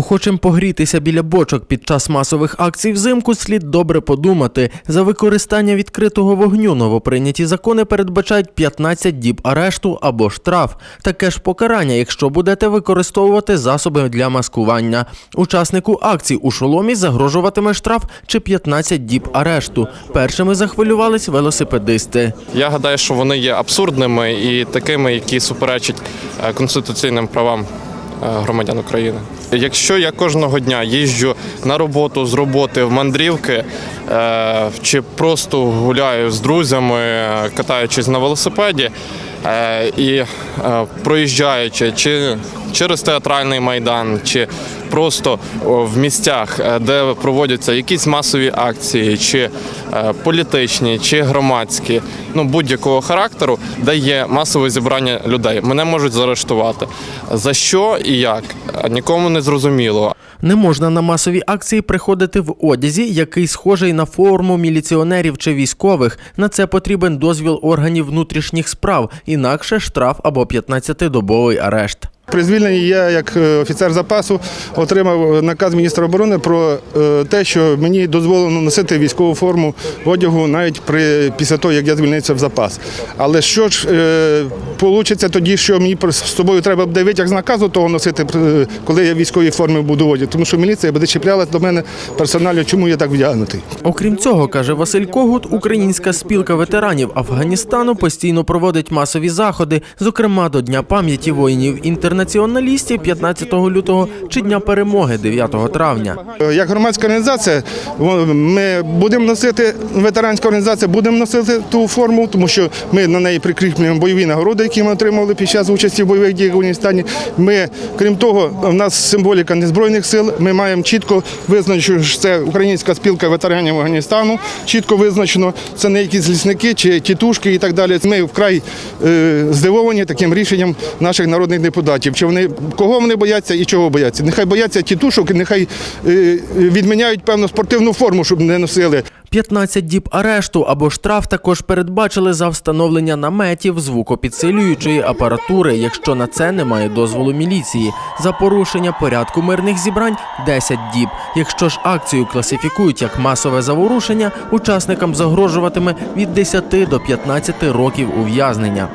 Охочим погрітися біля бочок під час масових акцій взимку слід добре подумати. За використання відкритого вогню новоприйняті закони передбачають 15 діб арешту або штраф. Таке ж покарання, якщо будете використовувати засоби для маскування. Учаснику акцій у шоломі загрожуватиме штраф чи 15 діб арешту. Першими захвилювались велосипедисти. Я гадаю, що вони є абсурдними і такими, які суперечать е, конституційним правам громадян України. Якщо я кожного дня їжджу на роботу з роботи в мандрівки е, чи просто гуляю з друзями, е, катаючись на велосипеді е, і е, проїжджаючи чи через театральний майдан, чи просто в місцях, е, де проводяться якісь масові акції, чи е, політичні, чи громадські, ну будь-якого характеру, де є масове зібрання людей. Мене можуть заарештувати. За що і як? Е, Нікому не зрозуміло. Не можна на масові акції приходити в одязі, який схожий на форму міліціонерів чи військових. На це потрібен дозвіл органів внутрішніх справ, інакше штраф або 15-добовий арешт. При звільненні я, як е, офіцер запасу, отримав наказ міністра оборони про е, те, що мені дозволено носити військову форму одягу навіть при після того, як я звільнився в запас. Але що ж вийде тоді, що мені з собою треба буде витяг з наказу того носити, е, коли я в військовій формі буду одяг, тому що міліція буде чіплялась до мене персонально, чому я так вдягнутий. Окрім цього, каже Василь Когут, українська спілка ветеранів Афганістану постійно проводить масові заходи, зокрема до Дня пам'яті воїнів-інтернаціоналістів 15 лютого чи Дня перемоги 9 травня. Як громадська організація, ми будемо носити ветеранська організація, будемо носити ту форму, тому що ми на неї прикріплюємо бойові нагороди, які ми отримали під час участі в бойових діях в Афганістані. Ми, крім того, в нас символіка незбройних сил. Ми маємо чітко визначено, що це українська спілка ветеранів Афганістану. Чітко визначено, це не якісь лісники чи тітушки і так далі. Ми вкрай е, здивовані таким рішенням наших народних депутатів. Чи вони кого вони бояться і чого бояться? Нехай бояться тітушок, нехай е, відміняють певну спортивну форму, щоб не носили. 15 діб арешту або штраф також передбачили за встановлення наметів звукопідсилюючої апаратури, якщо на це немає дозволу міліції. За порушення порядку мирних зібрань 10 діб. Якщо ж акцію класифікують як масове заворушення, учасникам загрожуватиме від 10 до 15 років ув'язнення.